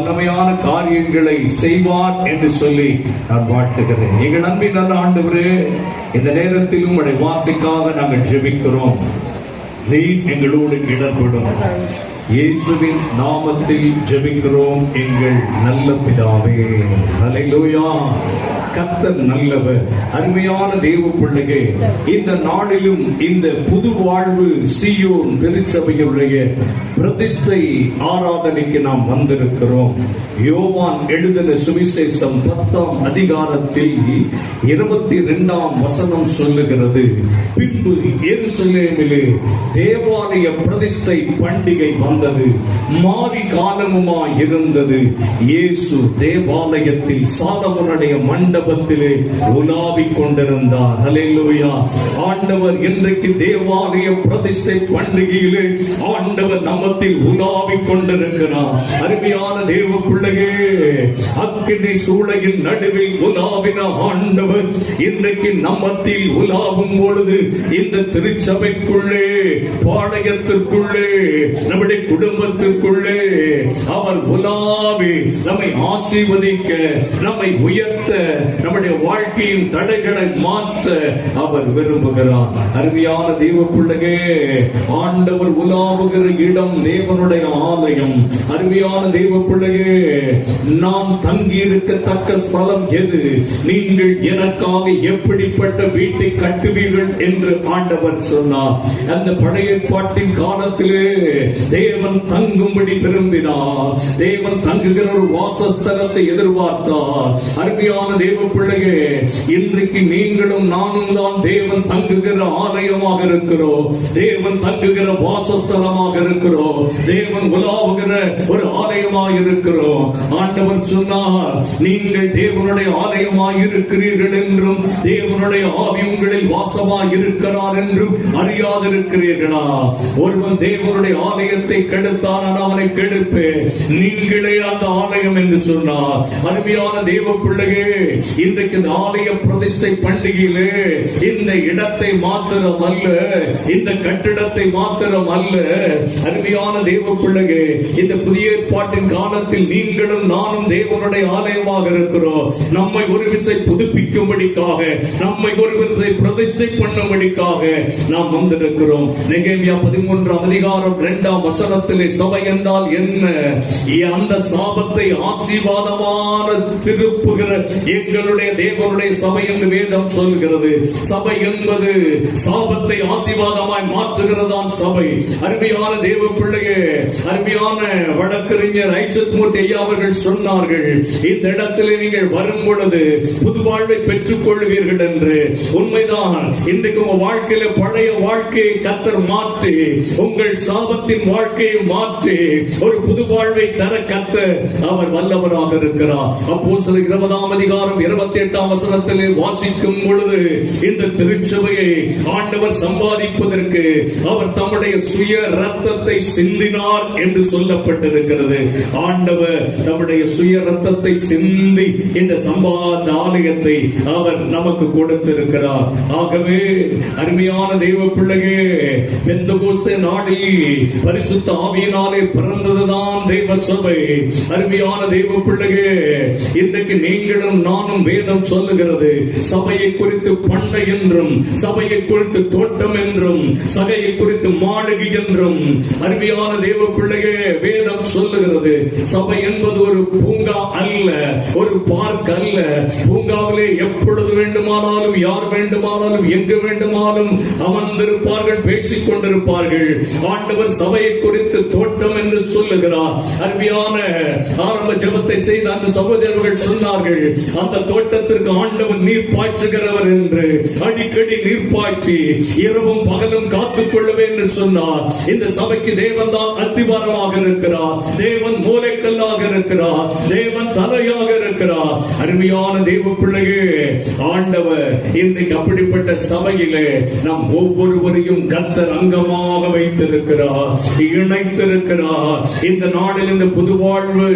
வல்லமையான காரியங்களை செய்வார் என்று சொல்லி நான் வாழ்த்துகிறேன். எங்கள் அன்பின் நல்ல ஆண்டவரே இந்த நேரத்தில் உங்களுடைய வார்த்தைக்காக நாங்கள் ஜெபிக்கிறோம். நீ எங்களோடு இடர்படும் இயேசுவின் நாமத்தில் ஜெபிக்கிறோம் எங்கள் நல்ல பிதாவே. ஹalleluya. கர்த்தர் நல்லவர் அருமையான தேவ பிள்ளைகள் இந்த நாளிலும் இந்த புது வாழ்வு சியோன் திருச்சபையுடைய பிரதிஷ்டை ஆராதனைக்கு நாம் வந்திருக்கிறோம். யோவான் எழுதின சுவிசேஷம் பத்தாம் அதிகாரத்தில் இருபத்தி இரண்டாம் வசனம் சொல்லுகிறது. பின்பு எருசலேமிலே தேவாலய பிரதிஷ்டை பண்டிகை வந்தது மாறி காலமுமா இருந்தது. இயேசு தேவாலயத்தில் சாதவனுடைய மண்டபத்திலே உலாவிக் கொண்டிருந்தார். ஹalleluya. ஆண்டவர் இன்றைக்கு தேவாலய பிரதிஷ்டை பண்டிகையிலே ஆண்டவர் நம்மத்தில் உலாவிக் கொண்டிருக்கிறார். அருமையான தேவ பிள்ளையே அக்கினி சூளையின் நடுவில் உலாவின ஆண்டவர் இன்றைக்கு நம்மத்தில் உலாவும் பொழுது இந்த திருச்சபைக்குள்ளே பாளையத்திற்குள்ளே நம்முடைய குடும்பத்திற்குள்ளே அவர் உலாவி நம்மை ஆசீர்வதிக்க நம்மை உயர்த்த நம்முடைய வாழ்க்கையின் தடைகளை மாற்ற அவர் விரும்புகிறார். அருமையான தெய்வ பிள்ளையே ஆண்டவர் உலாவுகிற இடம் தேவனுடைய ஆலயம். அருமையான தெய்வ பிள்ளையே நாம் தங்கி இருக்கத்தக்க ஸ்தலம் எது? நீங்கள் எனக்காக எப்படிப்பட்ட வீட்டை கட்டுவீர்கள் என்று ஆண்டவர் சொன்னார். அந்த பழைய ஏற்பாட்டின் காலத்திலே தேவன் தங்கும்படி விரும்பினார். தேவன் தங்குகிற ஒரு வாசஸ்தலத்தை எதிர்பார்த்தார். அருமையான தேவ பிள்ளையே இன்றைக்கு நீங்களும் நானும் தான் தேவன் தங்குகிற ஆலயமாக இருக்கிறோம். தேவன் தங்குகிற வாசஸ்தலமாக இருக்கிறோம். தேவன் உலாவுகிற ஒரு ஆலயமாக இருக்கிறோம். ஆண்டவர் சொன்னார் நீங்கள் தேவனுடைய ஆலயமாய் இருக்கிறீர்கள் என்றும் தேவனுடைய ஆவி உங்களில் வாசமாய் இருக்கிறார் என்றும் அறியாதிருக்கிறீர்களா? ஒருவன் தேவனுடைய ஆலயத்தை கெடுத்தான் அவனை கெடுப்பேன். நீங்களே அந்த ஆலயம் என்று சொன்னார். அருமையான தேவ பிள்ளையே இன்றைக்கு இந்த ஆலய பிரதிஷ்டை பண்டிகையிலே இந்த இடத்தை மாத்திரம் அல்ல இந்த கட்டிடத்தை மாத்திரம் அல்ல. அருமையான தேவ பிள்ளையே இந்த புதிய ஏற்பாட்டின் காலத்தில் நீங்களும் நானும் தேவனுடைய ஆலயமாக இருக்கிறோம். நம்மை ஒரு விசை புதுப்பிக்கும்படிக்காக நம்மை ஒரு விசை பிரதிஷ்டை பண்ணும்படிக்காக நாம் வந்திருக்கிறோம். நிகழ்ச்சி நெகேமியா பதிமூன்றாம் அதிகாரம் இரண்டாம் வசனத்திலே சபை என்றால் என்ன? அந்த சாபத்தை ஆசீர்வாதமான திருப்புகிற எங்களுடைய தேவனுடைய சபை என்று வேதம் சொல்கிறது. சபை என்பது சாபத்தை ஆசீர்வாதமாய் மாற்றுகிறதான் சபை. அருமையான தேவ பிள்ளையே அருமையான வழக்கறிஞர் ஐசத் மூர்த்தி ஐயா அவர்கள் சொன்னார்கள் இந்த இடத்திலே நீங்கள் வரும் பொழுது புது வாழ்வை பெற்றுக் கொள்வீர்கள் என்று. உண்மைதான் இன்றைக்கு உங்க வாழ்க்கையில பழைய வாழ்க்கையை கத்தர் மாற்ற மாற்றி உங்கள் சாபத்தின் வாழ்க்கையை மாற்றி ஒரு புது வாழ்வை தர கத்த அவர் வல்லவராக இருக்கிறார். அப்போ சில இருபதாம் அதிகாரம் இருபத்தி எட்டாம் வசனத்திலே வாசிக்கும் பொழுது இந்த திருச்சபையை ஆண்டவர் சம்பாதிப்பதற்கு அவர் தம்முடைய சுய ரத்தத்தை சிந்தினார் என்று சொல்லப்பட்டிருக்கிறது. ஆண்டவர் தம்முடைய சுய ரத்தத்தை சிந்தி இந்த சம்பாத ஆலயத்தை அவர் நமக்கு கொடுத்திருக்கிறார். ஆகவே அருமையான தெய்வ பிள்ளையே எந்த பெந்தகோஸ்தே நாடில் பரிசுத்த ஆவியினாலே பிறந்ததுதான் தெய்வ சபை. அருமையான தெய்வ பிள்ளையே இன்றைக்கு நீங்களும் நானும் வேதம் சொல்லுகிறது. சபையை குறித்து பண்ணை என்றும் சபையை குறித்து தோட்டம் என்றும் சபையை குறித்து மாளிகை என்றும் அருமையான தேவ பிள்ளையே வேதம் சொல்லுகிறது. சபை என்பது ஒரு பூங்கா அல்ல ஒரு பார்க் அல்ல. பூங்காவிலே எப்பொழுது வேண்டுமானாலும் யார் வேண்டுமானாலும் எங்கு வேண்டுமானாலும் அமர்ந்திருப்பார்கள் பேசிக் கொண்டிருப்பார்கள் ஆண்டவர் சபையை குறித்து தோட்டம் என்று சொல்லுகிறார். அருமையான ஆரம்ப ஜபத்தை செய்த அந்த சகோதரர்கள் சொன்னார்கள் அந்த தோட்டத்திற்கு ஆண்டவர் நீர் பாய்ச்சுகிறவர் என்று. அடிக்கடி நீர் பாய்ச்சி இரவும் பகலும் காத்துக் கொள்ளவே என்று சொன்னார். இந்த சபைக்கு தேவன் தான் அத்திவாரமாக இருக்கிறார். தேவன் மூளைக்கல்லாக இருக்கிறார். தேவன் தலையாக இருக்கிறார். அருமையான தேவ பிள்ளையே ஆண்டவர் இன்றைக்கு அப்படிப்பட்ட சபையிலே நாம் ஒவ்வொருவரையும் கத்தர் சொந்தமாக வைத்திருக்கிறார் நினைத்திருக்கிறார் இந்த நாளில் இந்த புது வாழ்வு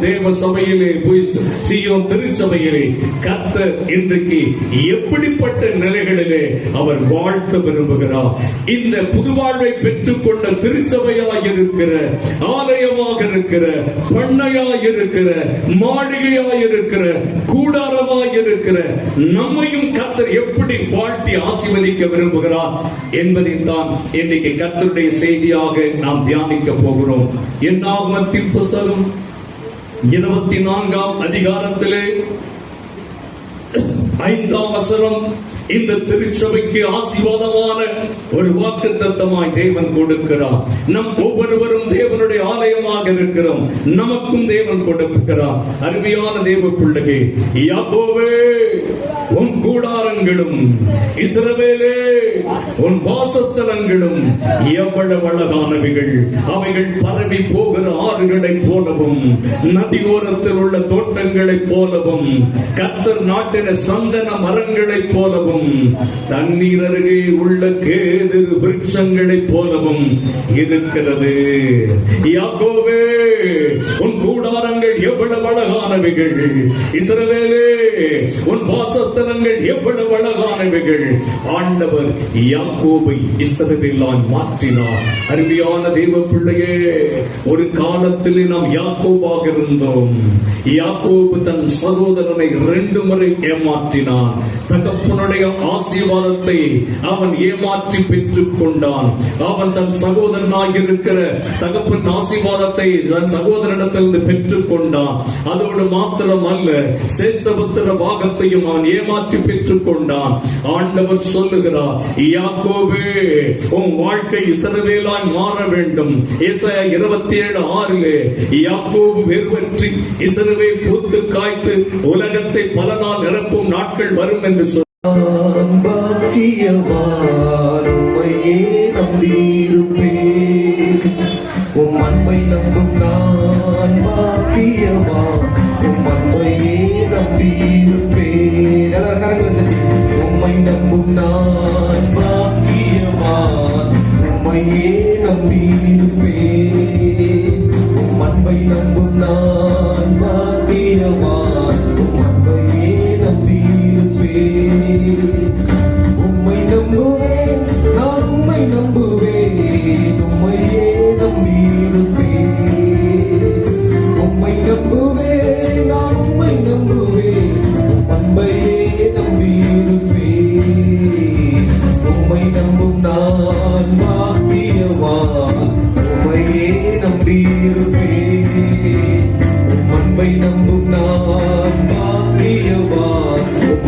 தேவ சபையிலே போய் திருச்சபையிலே கர்த்தர் இன்றைக்கு எப்படிப்பட்ட நிலைகளிலே அவர் வாழ்த்த விரும்புகிறார். இந்த புது வாழ்வை பெற்றுக்கொண்ட திருச்சபையாய் இருக்கிற ஆலயமாக இருக்கிற பண்ணையாக இருக்கிற மாளிகையாக இருக்கிற கூடாரமாக இருக்கிற நம்மையும் கத்தர் எப்படி வாழ்த்தி ஆசிர்வதிக்க விரும்புகிறார் என்பதைத்தான் இன்னைக்கு கர்த்தருடைய செய்தியாக நாம் தியானிக்க போகிறோம். என்னாகமத்தின் புஸ்தகம் இருபத்தி நான்காம் அதிகாரத்திலே ஐந்தாம் வசனம். இந்த திருச்சபைக்கு ஆசீர்வாதமான ஒரு வாக்கு தத்தமாய் தேவன் கொடுக்கிறார். நம் ஒவ்வொருவரும் தேவனுடைய ஆலயமாக இருக்கிறோம். நமக்கும் தேவன் கொடுக்கிறார். அருமையான தேவ பிள்ளைகே யாக்கோவே உன் கூடாரங்களும் இஸ்ரவேலே உன் வாசஸ்தலங்களும் எவ்வளவு அழகானவைகள். அவைகள் பரவி போகிற ஆறுகளைப் போலவும் நதியோரத்தில் உள்ள தோட்டங்களைப் போலவும் கத்தர் நாட்டின சந்தன மரங்களைப் போலவும் போலவும் தண்ணீர் அருகே உள்ள கேது விருட்சங்களைப் போலவும் இருக்கிறது. யாக்கோவே உன் கூடாரங்கள் எவ்வளவு அழகானவைகள். இசரவேலே உன் வாசஸ்தலங்கள் எவ்வளவு அழகானவைகள். ஆண்டவர் யாக்கோபை இஸ்ரவேலாய் மாற்றினார். அருமையான தெய்வ பிள்ளையே ஒரு காலத்தில் நாம் யாக்கோபாக இருந்தோம். யாக்கோபு தன் சகோதரனை ரெண்டு முறை ஏமாற்றினான். தகப்பனுடைய ஆசீர்வாதத்தை அவன் ஏமாற்றி பெற்றுக் கொண்டான். அவன் தன் சகோதரனாக இருக்கிற தகப்பன் ஆசீர்வாதத்தை தன் சகோதரனிடத்திலிருந்து பெற்றுக் கொண்டான். அதோடு மாத்திரம் அல்ல சேஸ்தபத்திர பாகத்தையும் அவன் ஏமாற்றி பெற்றுக் கொண்டான். ஆண்டவர் சொல்லுகிறார் யாக்கோபு உன் வாழ்க்கை இசரவேலாய் மாற வேண்டும். இருபத்தி ஏழு ஆறிலே யாக்கோபு வெறுவற்றி இஸ்ரவேல் பூத்து காய்த்து உலகத்தை பல நிரப்பும் நாட்கள் வரும் என்று சொன்னார் நான் நம்பியிருப்பேன் நம்பும் நாம் பாக்கியவான் உம்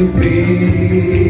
you be?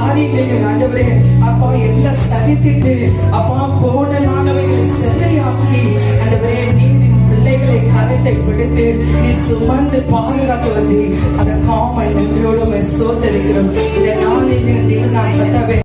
காரியங்களை ஆண்டவரே அப்பா எல்லாம் சரித்திட்டு அப்பா கோணலானவைகளை செல்லையாக்கி ஆண்டவரே நீரின் பிள்ளைகளை கரத்தை பிடித்து நீ சுமந்து பாதுகாத்து வந்து அதற்காக நன்றியோடு சோத்தளிக்கிறோம் இந்த நாளில் இருந்து நான் கட்டவே